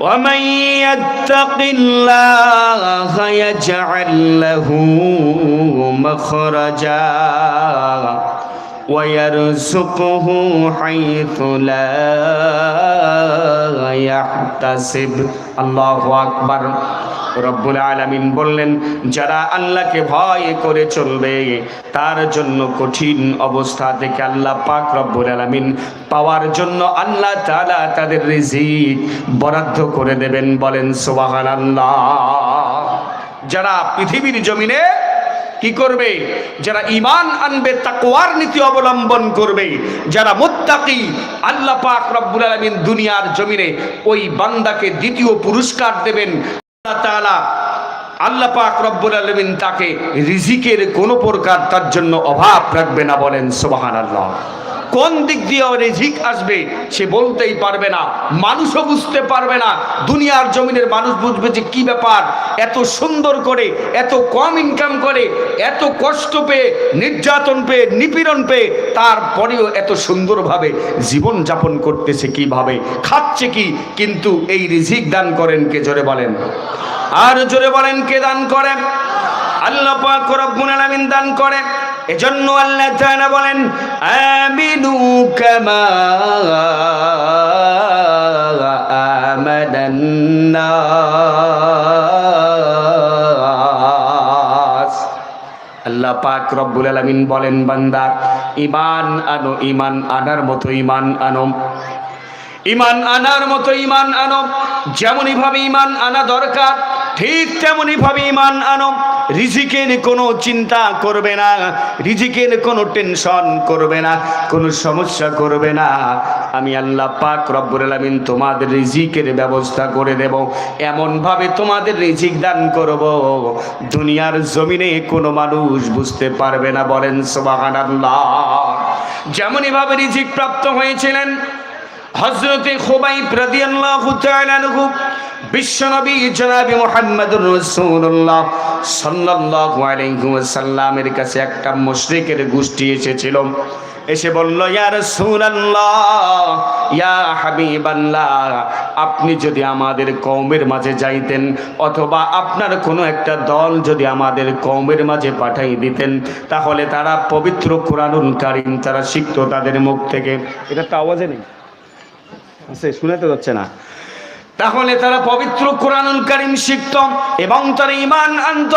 ومن يتق الله يجعل له مخرجا ويرزقه حيث لا يحتسب. الله أكبر. রব্বুল আলামিন বললেন, যারা আল্লাহকে ভয় করে চলবে, তার জন্য কঠিন অবস্থা থেকে আল্লাহ পাক রব্বুল আলামিন পাওয়ার জন্য আল্লাহ তাআলা তাদের রিজিক বরাদ্দ করে দেবেন। বলেন, সুবহানাল্লাহ। যারা পৃথিবীর জমিনে কি করবে? যারা ইমান আনবে, তাকওয়ার নীতি অবলম্বন করবে, যারা মুত্তাকি, আল্লাহ পাক রব্বুল আলামিন দুনিয়ার জমিনে ওই বান্দাকে দ্বিতীয় পুরস্কার দেবেন। আল্লাহ পাক রব্বুল আলমিন তাকে রিজিকের কোনো প্রকার তার জন্য অভাব রাখবে না বলেন সুবহানাল্লাহ। কোন দিক দিয়ে রিজিক আসবে, সে বলতেই পারবে না। মানুষও বুঝতে পারবে না। দুনিয়ার জমিনের মানুষ বুঝবে যে কি ব্যাপার। এত সুন্দর করে, এত কম ইনকাম করে, এত কষ্ট পেয়ে, নির্যাতন পেয়ে, নিপীড়ন পেয়ে, তারপরেও এত সুন্দরভাবে জীবন যাপন করতেছে কীভাবে, খাচ্ছে কি, কিন্তু এই রিজিক দান করেন কে? জোরে বলেন। আর জোরে বলেন কে দান করেন? আল্লাহ পাক রব্বুল আলামিন দান করে এজন্য আল্লাহ তাআলা বলেন, আমিনু কামা আমাদান আল্লাহ পাক রব্বুল আলামিন বলেন, বান্দা, ঈমান আনো, ঈমান আনার মতো ঈমান আনো। ইমান আনার মতো ইমান আনো। যেমনই ভাবে ইমান আনা দরকার ঠিক তেমনই ভাবে ইমান আনো। রিজিকের কোনো চিন্তা করবে না। রিজিকের কোনো টেনশন করবে না। কোনো সমস্যা করবে না। আমি আল্লাহ পাক রব্বুল আলামিন তোমাদের রিজিকের ব্যবস্থা করে দেব। এমন ভাবে তোমাদের রিজিক দান করব। দুনিয়ার জমিনে কোনো মানুষ বুঝতে পারবে না। বলেন সুবহানাল্লাহ। যেমনই ভাবে রিজিক প্রাপ্ত হয়েছিলেন। হজরতে খোবাইব রাদিয়াল্লাহু তাআলা আনহু বিশ্বনবী কাছে একটা গোষ্ঠী এসে বলল আপনি যদি আমাদের কওমের মাঝে যাইতেন অথবা আপনার কোনো একটা দল যদি আমাদের কওমের মাঝে পাঠাই দিতেন, তাহলে তারা পবিত্র কোরআনুল কারীম তারা শিখতো তাদের মুখ থেকে। এটা তো আওয়াজে নেই। আছে শুনেতে যাচ্ছে না। তাহলে তারা পবিত্র কোরআনুল কারীম শিখত এবং তারা ইমান আনত।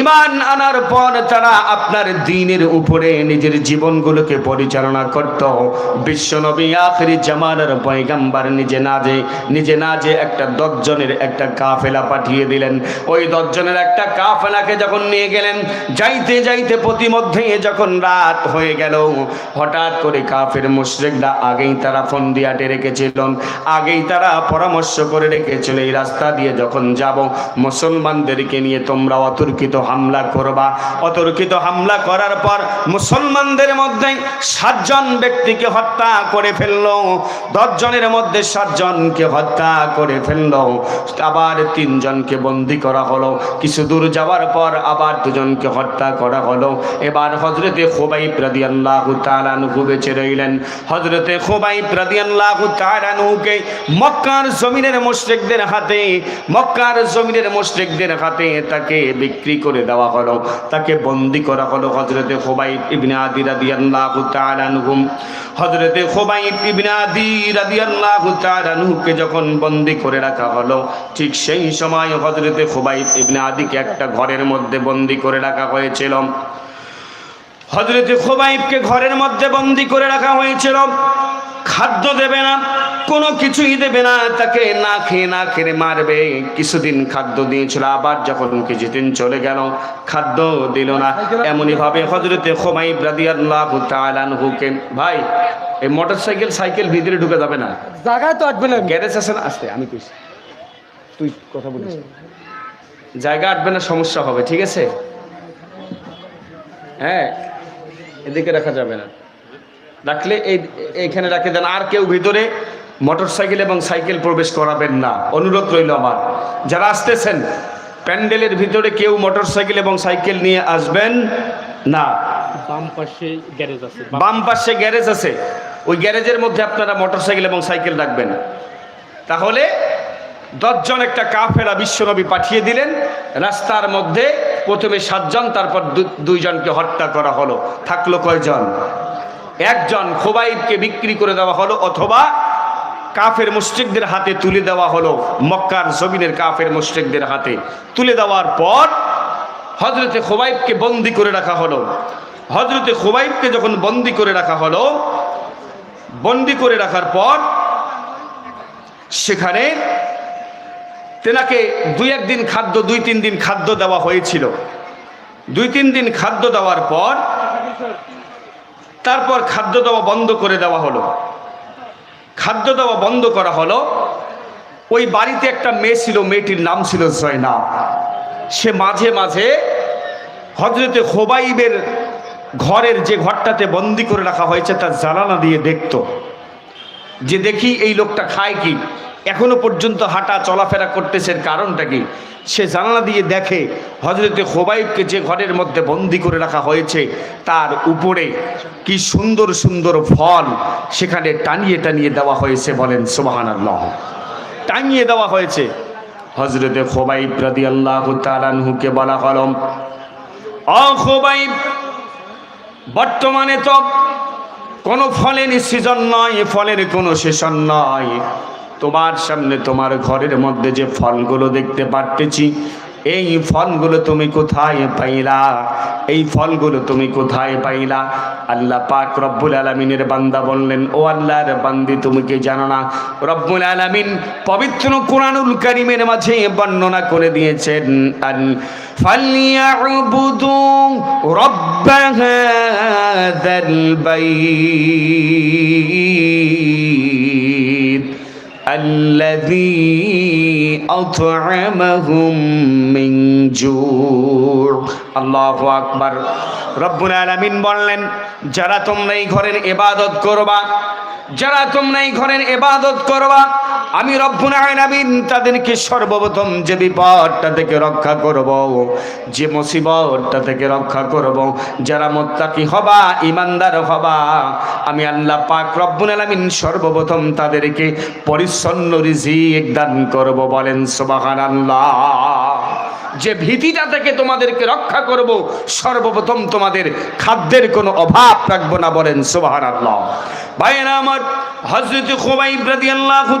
ইমান আনার পর তারা আপনার দিনের উপরে নিজের জীবনগুলোকে পরিচালনা করত। বিশ্বনবী আখরি জামানার পয়গাম্বার নিজে না যে নিজে না যে একটা দশজনের একটা কাফেলা পাঠিয়ে দিলেন। ওই দশজনের একটা কাফেলাকে যখন নিয়ে গেলেন, যাইতে যাইতে প্রতিমধ্যে যখন রাত হয়ে গেল, হঠাৎ করে কাফের মুশরিকরা আগেই তারা ফোন দিয়াটে রেখেছিলেন আগেই তারা পরামর্শ করে রেখেছিল এই রাস্তা দিয়ে যখন যাব, মুসলমানদেরকে নিয়ে তোমরা অতর্কিত হামলা করবা। অতর্কিত হামলা করার পর মুসলমানদের মধ্যে সাতজন ব্যক্তিকে হত্যা করে ফেলল। দশজনের মধ্যে সাতজনকে হত্যা করে ফেলল। আবার তিনজনকে বন্দি করা হলো। কিছু দূর যাওয়ার পর আবার দুজনকে হত্যা করা হলো। এবার হজরতে খোবাই রাদিয়াল্লাহু তাআলা আনহু বেঁচে রইলেন। হজরতে খোবাই তাআলা আনহুকে মক্কার জমিনের মুশরিকদের হাতে, মক্কার জমিনের মুশরিকদের হাতে তাকে বিক্রি করে দেওয়া হলো। তাকে বন্দি করা হলো হজরতে খোবাই ইবনে আদি রাদিয়াল্লাহু তাআলা আনহু হজরতে খোবাই ইবনে আদি রাদিয়াল্লাহু তাআলা আনহুকে যখন বন্দি করে রাখা হলো, ঠিক সেই সময় হজরতে খোবাই ইবনে আদিকে একটা ঘরের মধ্যে বন্দি করে রাখা হয়েছিল। হজরতে খোবাইবকে ঘরের মধ্যে বন্দি করে রাখা হয়েছিল। খাদ্য দেবে না কোনো কিছুই দেবে না তাকে না খেয়ে না খেয়ে মারবে। কিছুদিন খাদ্য দিয়েছিল আবার যখন কিছুদিন চলে গেল খাদ্য দিল না। এমনই ভাবে হজরতে খোমাইব রাদিয়াল্লাহু ভাই এই মোটর সাইকেল সাইকেল ভিতরে ঢুকে যাবে না। জায়গায় তো আটবে না। গ্যারেজ আছে না? আসতে আমি কইছি। তুই কথা বলিস। জায়গা আটবে না সমস্যা হবে ঠিক আছে? হ্যাঁ এদিকে রাখা যাবে না। রাখলে এই এইখানে রাখে দেন আর কেউ ভিতরে মোটর সাইকেল এবং সাইকেল প্রবেশ করাবেন না। অনুরোধ রইল আমার। যারা আসতেছেন প্যান্ডেলের ভিতরে কেউ মোটর সাইকেল এবং সাইকেল নিয়ে আসবেন না। বাম পাশে গ্যারেজ আছে। বাম পাশে গ্যারেজ আছে। ওই গ্যারেজের মধ্যে আপনারা মোটরসাইকেল এবং সাইকেল রাখবেন। তাহলে দশজন একটা কাফেলা বিশ্বনবী পাঠিয়ে দিলেন। রাস্তার মধ্যে প্রথমে সাতজন তারপর দুইজনকে হত্যা করা হলো। থাকল কয়জন? একজন খোবাইবকে বিক্রি করে দেওয়া হলো অথবা কাফের মুশ্রিকদের হাতে তুলে দেওয়া হলো, মক্কার জমিনের কাফের মুশ্রিকদের হাতে তুলে দেওয়ার পর হজরতে খোবাইবকে বন্দি করে রাখা হলো। হজরতে খোবাইবকে যখন বন্দি করে রাখা হলো, বন্দি করে রাখার পর সেখানে তেনাকে দুই একদিন খাদ্য, দুই তিন দিন খাদ্য দেওয়া হয়েছিল। দুই তিন দিন খাদ্য দেওয়ার পর তারপর খাদ্য দেওয়া বন্ধ করে দেওয়া হলো। খাদ্য দেওয়া বন্ধ করা হলো। ওই বাড়িতে একটা মেয়ে ছিল, মেয়েটির নাম ছিল জয়না সে মাঝে মাঝে হজরতে হোবাইবের ঘরের যে ঘরটাতে বন্দি করে রাখা হয়েছে, তার জ্বালানা দিয়ে দেখত। যে দেখি এই লোকটা খায় কি? এখনও পর্যন্ত হাঁটা চলাফেরা করতেছে এর কারণটা কি? সে জানালা দিয়ে দেখে হজরতে খোবাইবকে যে ঘরের মধ্যে বন্দি করে রাখা হয়েছে, তার উপরে কি সুন্দর সুন্দর ফল সেখানে টানিয়ে টানিয়ে দেওয়া হয়েছে বলেন সুবাহান আল্লাহ টাঙিয়ে দেওয়া হয়েছে। হজরতে খোবাইব রাদি আল্লাহ তালানহুকে বলা হলম অ খোবাইব, বর্তমানে তো কোনো ফলের সিজন নয় ফলের কোনো সেশন নয়। তোমার সামনে তোমার ঘরের মধ্যে যে ফলগুলো দেখতে পারতেছি, এই ফলগুলো তুমি কোথায় পাইলা? এই ফলগুলো তুমি কোথায় পাইলা? আল্লাহ পাক রব্বুল আলমিনের বান্দা বললেন, ও আল্লাহর বান্দি, তুমি কি জানো না? রব্বুল আলমিন পবিত্র কোরআনুল কারিমের মাঝে বর্ণনা করে দিয়েছেন রব্ব হাযাল বাইত। الذي أطعمهم من جوع الله أكبر রব্বুল আলামিন বললেন যারা তোমরা এই ঘরের ইবাদত করবা যারা তোমরা এই ঘরের এবাদত করবা, আমি রব্বুল আলামিন তাদেরকে সর্বপ্রথম যে বিপদটা থেকে রক্ষা করব, যে মুসিবতটা থেকে রক্ষা করব, যারা মুত্তাকি হবা ইমানদার হবা, আমি আল্লাহ পাক রব্বুল আলামিন সর্বপ্রথম তাদেরকে পরিচ্ছন্ন রিজিক দান করব বলেন সুবহানাল্লাহ। যে ভীতিটা থেকে তোমাদেরকে রক্ষা করব, সর্বপ্রথম তোমাদের খাদ্যের কোনো অভাব রাখব না বলেন সুবাহান আল্লাহ ভাইয়েরা আমার খোবাইব রাদিয়াল্লাহু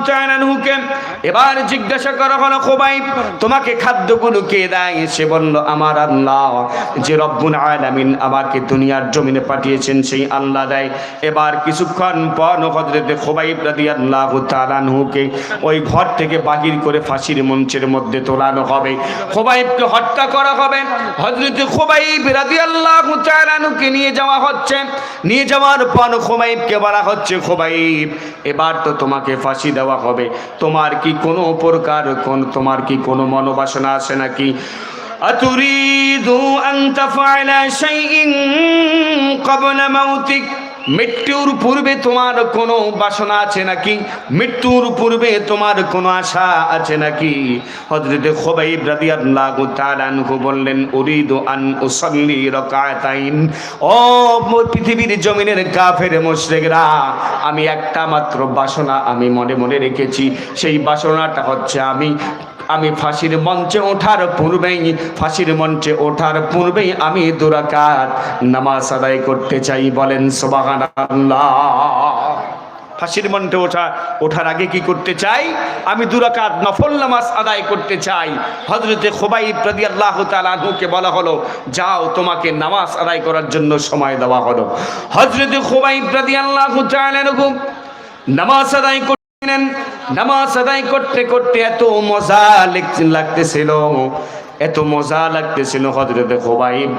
এবার জিজ্ঞাসা করা হলো, খোবাইব, তোমাকে খাদ্যগুলো কে দেয়? সে বলল, আমার আল্লাহ, যে রব্বুল আলামিন আমাকে দুনিয়ার জমিনে পাঠিয়েছেন, সেই আল্লাহ দেয়। এবার কিছুক্ষণ পর হজরত খোবাইব রাদিয়াল্লাহু তাআলা আনহুকে ওই ঘর থেকে বাহির করে ফাঁসির মঞ্চের মধ্যে তোলানো হবে। খোবাইবকে হত্যা করা হবে হজরত খোবাইব রাদিয়াল্লাহু তাআলা আনহুকে নিয়ে যাওয়া হচ্ছে নিয়ে যাওয়ার পর খোবাইবকে বলা হচ্ছে খোবাইব এবার তো তোমাকে ফাঁসি দেওয়া হবে তোমার কি কোনো প্রকার কোন তোমার কি কোনো মনোবাসনা আছে নাকি أتريد أن تفعل شيء قبل موتك মৃত্যুর পূর্বে তোমার কোনো বাসনা আছে নাকি? মৃত্যুর পূর্বে তোমার কোনো আশা আছে নাকি? হযরতে খুবাইব রাদিয়াল্লাহু আনহু বললেন, উরিদু আন উসাল্লি রাকাতাইন। ও পৃথিবীর জমিনের কাফের মুশরিকরা, আমি একটা মাত্র বাসনা আমি মনে মনে রেখেছি। সেই বাসনাটা হচ্ছে আমি আমি ফাঁসির মঞ্চে ওঠার পূর্বেই, ফাঁসির মঞ্চে ওঠার পূর্বেই আমি দুরাকাত নামাজ আদায় করতে চাই বলেন ফাঁসির মঞ্চে ওঠা, ওঠার আগে কি করতে চাই? আমি দুরাকাত নফল নামাজ আদায় করতে চাই। হজরতে খোবাই প্রদি আল্লাহ তালুকে বলা হলো, যাও, তোমাকে নামাজ আদায় করার জন্য সময় দেওয়া হলো। হজরতে খোবাই প্রদি আল্লাহ নামাজ আদায় করতেন নামাজ আদায় করতে করতে এত মজা লেগ- লাগতেছিল। এত মজা লাগতেছিল হজরতে খোবাইব।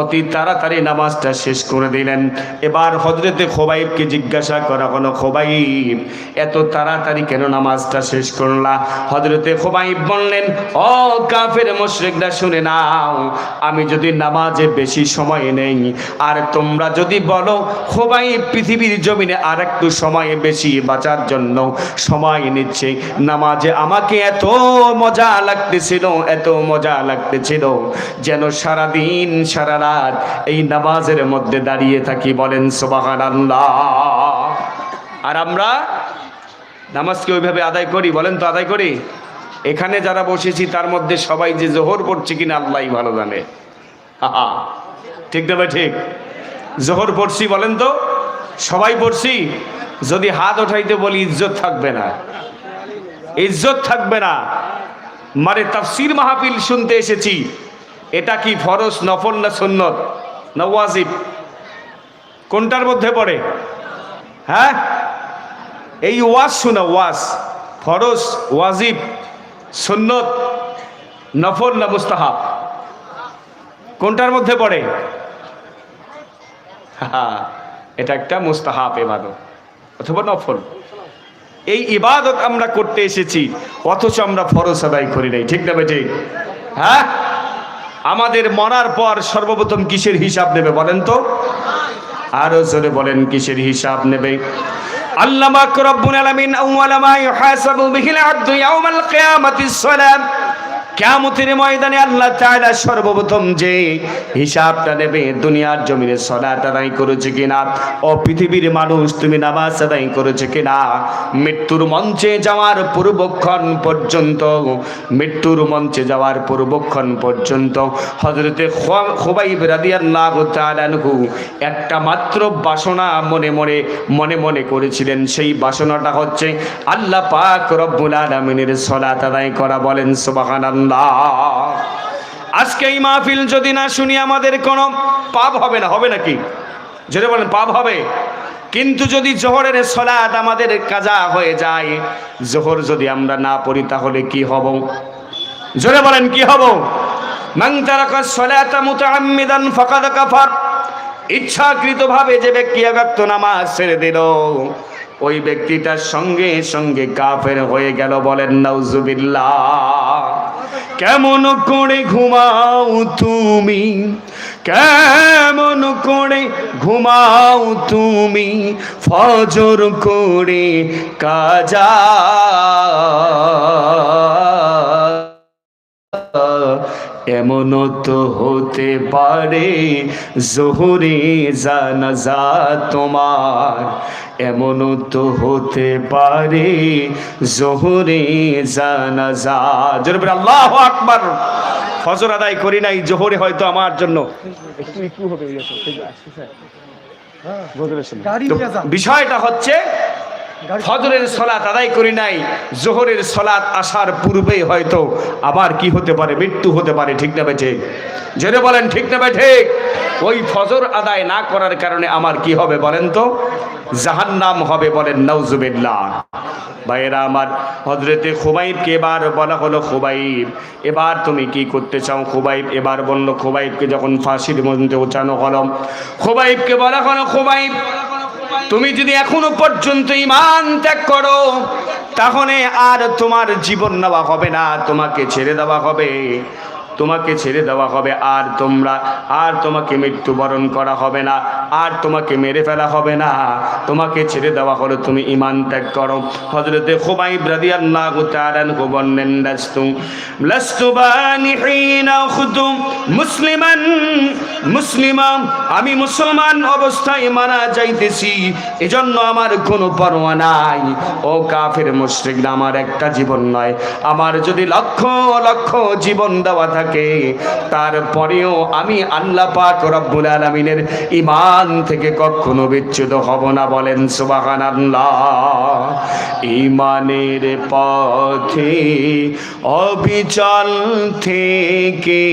অতি তাড়াতাড়ি নামাজটা শেষ করে দিলেন। এবার হজরতে খোবাইবকে জিজ্ঞাসা করা হলো, খোবাইব, এত তাড়াতাড়ি কেন নামাজটা শেষ করলা? হজরতে খোবাইব বললেন, ও কাফের মুশরিকরা, শুনে নাও, আমি যদি নামাজে বেশি সময় নেই, আর তোমরা যদি বলো, খোবাইব পৃথিবীর জমিনে আর একটু সময় বেশি বাঁচার জন্য সময় নিচ্ছে, নামাজে আমাকে এত মজা লাগতেছিল, এত মজা লাগতেছিল। যেন সারা দিন সারা রাত এই নামাজের মধ্যে দাঁড়িয়ে থাকি বলেন, সুবহানাল্লাহ। আর আমরা নামাজকে ওইভাবে আদায় করি, বলেন তো আদায় করি? এখানে যারা বসেছি, তার মধ্যে সবাই যে জোহর পড়ছে কিনা আল্লাহ ভালো জানে। ঠিক না ঠিক? জোহর পড়ছি, বলেন তো? সবাই পড়ছি? যদি হাত ওঠাইতে বলি, ইজ্জত থাকবে না। ইজ্জত থাকবে না। মানে তাফসির মাহফিল শুনতে এসেছি। এটা কি ফরজ, নফল না সুন্নত? না ওয়াজিব কোনটার মধ্যে পড়ে? হ্যাঁ? এই ওয়াজ শোনা, ওয়াজ। ফরজ, ওয়াজিব, সুন্নত, নফল না মুস্তাহাব? কোনটার মধ্যে পড়ে? হ্যাঁ এটা একটা মুস্তাহাব এবাদত, অথবা নফল। এই ইবাদত আমরা করতে এসেছি, অথচ আমরা ফরজ আদায় করি নাই, ঠিক না বেটে? হ্যাঁ? আমাদের মরার পর সর্বপ্রথম কিসের হিসাব নেবে বলেন তো? আরও জোরে বলেন, কিসের হিসাব নেবে? আল্লাহ রব্বুল আলামিন আউয়ালা মা ইউহাসাবু বিহিল আদ ইয়াউমাল কিয়ামাতিস সালাম। কিয়ামতের ময়দানে আল্লাহ তাআলা সর্বপ্রথম যে হিসাবটা নেবে দুনিয়ার জমিনে সালাত আদায় করেছে কিনা, ও পৃথিবীর মানুষ তুমি নামাজ আদায় করেছে কিনা, মৃত্যুর মঞ্চে যাওয়ার পূর্বক্ষণ পর্যন্ত, মৃত্যুর মঞ্চে যাওয়ার পূর্বক্ষণ পর্যন্ত হজরতে খোবাইব রাদিয়াল্লাহু তাআলা আনহু একটা মাত্র বাসনা মনে মনে মনে মনে করেছিলেন, সেই বাসনাটা হচ্ছে আল্লাহ পাক রব্বুল আলামিনের সালাত আদায় করা বলেন, সুবহানাল্লাহ। আজকে এই মাহফিল যদি না শুনি, আমাদের কোনো পাপ হবে না, হবে নাকি? যদি বলেন, পাপ হবে। কিন্তু যদি জোহরের সলাদ আমাদের কাজা হয়ে যায়, জোহর যদি আমরা না পড়ি, তাহলে কি হব? জোরে বলেন, কি হব? ইচ্ছাকৃতভাবে যে ব্যক্তি একাত্ত নামাজ ছেড়ে দিল, ওই ব্যক্তিটার সঙ্গে সঙ্গে কাফের হয়ে গেল বলেন, নাউজুবিল্লাহ। কেমন করে ঘুমাও তুমি? কেমন করে ঘুমাও তুমি? ফজর করে কাজা। এমন তো হতে পারে জোহরে জানাজা তোমার। এমন তো হতে পারে জোহরে জানাজা জোরে আল্লাহ আকবার। ফজর আদায় করি নাই জোহরে হয়তো আমার জন্য। যান। বিষয়টা হচ্ছে ফজরের সলাত আদায় করি নাই, জোহরের সলাত আসার পূর্বে হয়তো আবার কি হতে পারে, মৃত্যু হতে পারে, ঠিক না বেঠে? জেনে বলেন, ঠিক না বেঠে? ওই ফজর আদায় না করার কারণে আমার কি হবে বলেন তো? জাহান্নাম হবে বলেন নৌজুবিল্লাহ ভাইয়েরা আমার হজরতে খুবাইবকে এবার বলা হলো খুবাইব। এবার তুমি কি করতে চাও? খুবাইব এবার বলল, খুবাইবকে যখন ফাঁসির মধ্যে উচানো হলো, খুবাইবকে বলা হলো, খুবাইব তুমি যদি এখনও পর্যন্ত ইমান ত্যাগ করো, তাহলে আর তোমার জীবন নেওয়া হবে না, তোমাকে ছেড়ে দেওয়া হবে। তোমাকে ছেড়ে দেওয়া হবে, আর তোমরা, আর তোমাকে মৃত্যুবরণ করা হবে না, আর তোমাকে মেরে ফেলা হবে না। তোমাকে ছেড়ে দেওয়া হলো, তুমি ইমান ত্যাগ করো। হজরতে খুবাই লাস্তু লাস্তু মুসলিমান, মুসলিমা, আমি মুসলমান অবস্থায় মারা যাইতেছি, এজন্য আমার কোনো পরোয়া নাই। ও কাফের মুশরিক আমার একটা জীবন নয়। আমার যদি লক্ষ লক্ষ জীবন দেওয়া থাকে তারপরেও আমি আল্লাহ পাক রব্বুল আলামিনের ইমান থেকে কখনো বিচ্যুত হব না বলেন সুবহানাল্লাহ। ইমানের পথে, অবিচল থেকে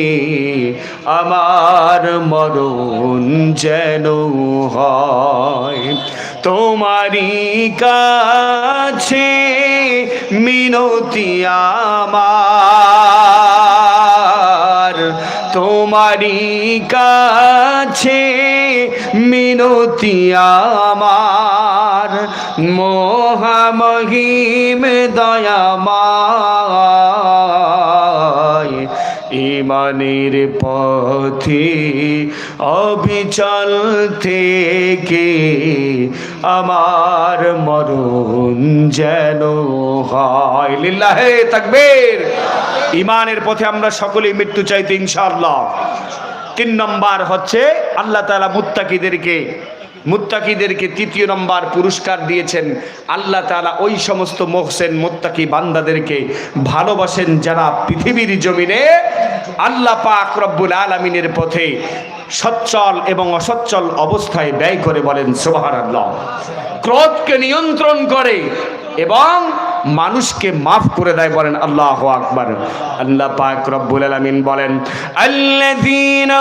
আমার মরণ যেন হয়। তোমারই কাছে মিনতি আমার। তোমারই কাছে মিনতি আমার মহামহিম দয়াময় ইমানের পথে অবিচল থেকে আমার মরণ যেন হয়। লিল্লাহে তাকবীর। ইমানের পথে আমরা সকলেই মৃত্যু চাইতে ইনশাআল্লাহ। তিন নম্বর হচ্ছে আল্লাহ তাআলা মুত্তাকিদেরকে মুত্তাকিদেরকে তৃতীয় নম্বর পুরস্কার দিয়েছেন। আল্লাহ তালা ওই সমস্ত মোহসেন মুত্তাকি বান্দাদেরকে ভালোবাসেন যারা পৃথিবীর জমিনে আল্লাহ পাক রব্বুল আলমিনের পথে সচ্ছল এবং অসচ্ছল অবস্থায় ব্যয় করে বলেন, সুবহানাল্লাহ। ক্রোধকে নিয়ন্ত্রণ করে এবং মানুষকে মাফ করে দেয় বলেন, আল্লাহ আকবার। আল্লাহ পাক রব্বুল আলামিন বলেন, আল্লাযীনা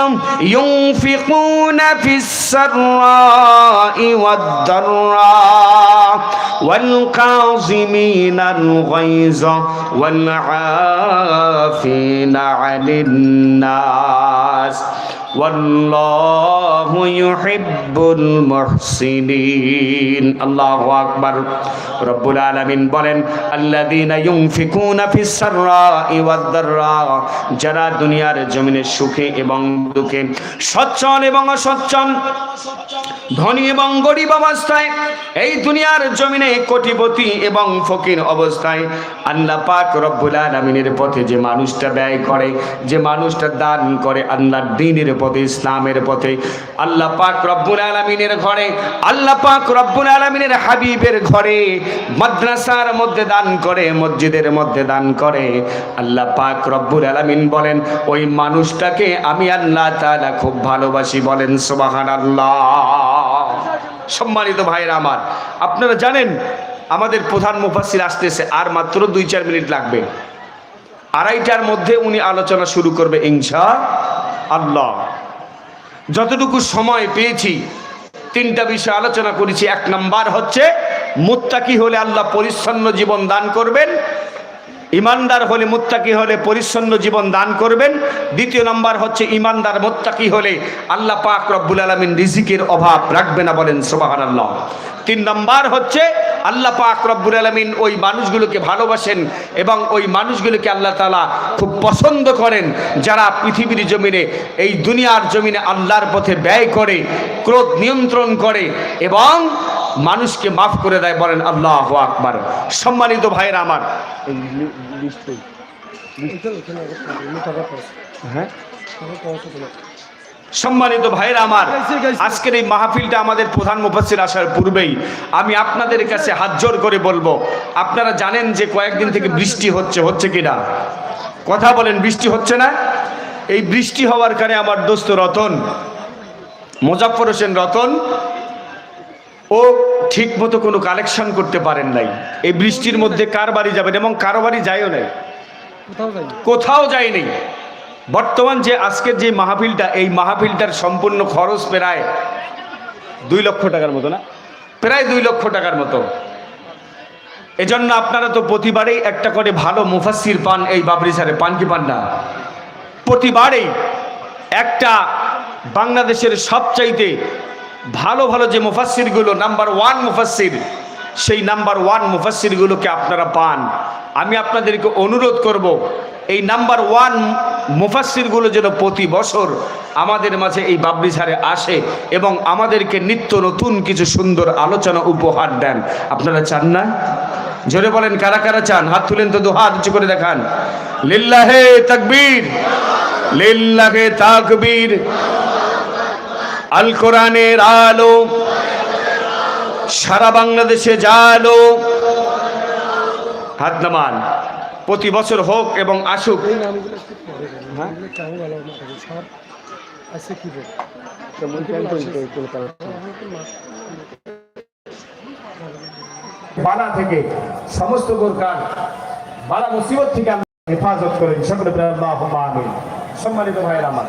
ইউনফিকুনা ফিস সাররাই ওয়াদ দাররা ওয়াল কাযিমিনাল গায়যা ওয়াল আফিনা আনিন নাস ওয়াল্লাহু ইউহিব্বুল মুহসিনিন। আল্লাহ আকবার। রব্বুল আলামিন বলেন, আল্লাযীনা ইউনফিকুনা ফিস সাররাই ওয়াদ দাররা যারা দুনিয়ার জমিনে সুখে এবং দুঃখে সচ্ছল এবং অসচ্ছল, ধনী এবং গরিব অবস্থায়, এই দুনিয়ার জমিনে কোটিপতি এবং ফকির অবস্থায় আল্লাহ পাক রব্বুল আলামিনের পথে যে মানুষটা ব্যয় করে, যে মানুষটা দান করে, আল্লাহর দ্বীনের পথে ইসলামের পথে। আল্লাহ পাক রব্বুল আলামিনের ঘরে, আল্লাহ পাক রব্বুল আলামিনের হাবিবের ঘরে, মাদ্রাসার মধ্যে দান করে, মসজিদের মধ্যে দান করে। আল্লাহ পাক রব্বুল আলামিন বলেন, ওই মানুষটাকে আমি আল্লাহ তাআলা খুব ভালোবাসি। বলেন সোবাহান সুবহানাল্লাহ। সম্মানিত ভাইরা আমার, আপনারা জানেন, আমাদের প্রধান মুফাসসির আসতেছে, আর মাত্র দুই চার মিনিট লাগবে। আড়াইটার মধ্যে উনি আলোচনা শুরু করবে ইনশা আল্লাহ যতটুকু সময় পেয়েছি, তিনটা বিষয় আলোচনা করেছি। এক নাম্বার হচ্ছে, মুত্তাকি হলে আল্লাহ পরিচ্ছন্ন জীবন দান করবেন। ইমানদার হলে মুত্তাকি হলে পরিচ্ছন্ন জীবন দান করবেন। দ্বিতীয় নাম্বার হচ্ছে ইমানদার মুত্তাকি হলে আল্লাহ পাক রব্বুল আলমিন রিজিকের অভাব রাখবে না বলেন সোবাহান আল্লাহ তিন নাম্বার হচ্ছে আল্লাহ পাক রব্বুল আলমিন ওই মানুষগুলোকে ভালোবাসেন এবং ওই মানুষগুলোকে আল্লাহ তালা খুব পছন্দ করেন যারা পৃথিবীর জমিনে, এই দুনিয়ার জমিনে আল্লাহর পথে ব্যয় করে, ক্রোধ নিয়ন্ত্রণ করে এবং মানুষকে মাফ করে দেয়, বলেন, আল্লাহ আকবার। সম্মানিত ভাইয়েরা আমার। হ্যাঁ? সম্মানিত ভাইরা আমার, আজকের এই মাহফিলটা আমাদের প্রধান মুফাসসির আসার পূর্বেই আমি আপনাদের কাছে হাত জোর করে বলব, আপনারা জানেন যে কয়েকদিন থেকে বৃষ্টি হচ্ছে হচ্ছে কিনা? কথা বলেন, বৃষ্টি হচ্ছে না? এই বৃষ্টি হওয়ার কারণে আমার দোস্ত রতন মোজাফর হোসেন রতন ও ঠিক মতো কোনো কালেকশন করতে পারেন নাই। এই বৃষ্টির মধ্যে কার বাড়ি যাবেন এবং কারও বাড়ি যায়ও নাই? কোথাও যায়নি। বর্তমান যে আজকের যে মাহফিলটা এই মাহফিলটার সম্পূর্ণ খরচ প্রায় দুই লক্ষ টাকার মতো না? প্রায় দুই লক্ষ টাকার মতো। এজন্য আপনারা তো প্রতিবারেই একটা করে ভালো মুফাসির পান এই বাবরি সারে পান কি পান না? প্রতিবারেই একটা বাংলাদেশের সবচাইতে ভালো ভালো যে মুফাসিরগুলো নাম্বার ওয়ান মুফাসির সেই নাম্বার ওয়ান মুফাসিরগুলোকে আপনারা পান। আমি আপনাদেরকে অনুরোধ করব, এই নাম্বার ওয়ান মুফাসিরগুলো যেন প্রতি বছর আমাদের মাঝে এই বাবরি সারে আসে এবং আমাদেরকে নিত্য নতুন কিছু সুন্দর আলোচনা উপহার দেন। আপনারা চান না? জোরে বলেন, কারা কারা চান? হাত তুলেন তো দু হাত উঁচু করে দেখান। লিল্লাহে তাকবীর লিল্লাহে তাকবীর আল কোরআনের আলো, সারা বাংলাদেশে জালো হাত নামান। প্রতি বছর হোক এবং আসুক। কি বল থেকে সমস্ত গোরকান বালা মুসিবত থেকে আল্লাহ হেফাজত করেন। সকলে সম্মানিত ভাইয়ের আমার।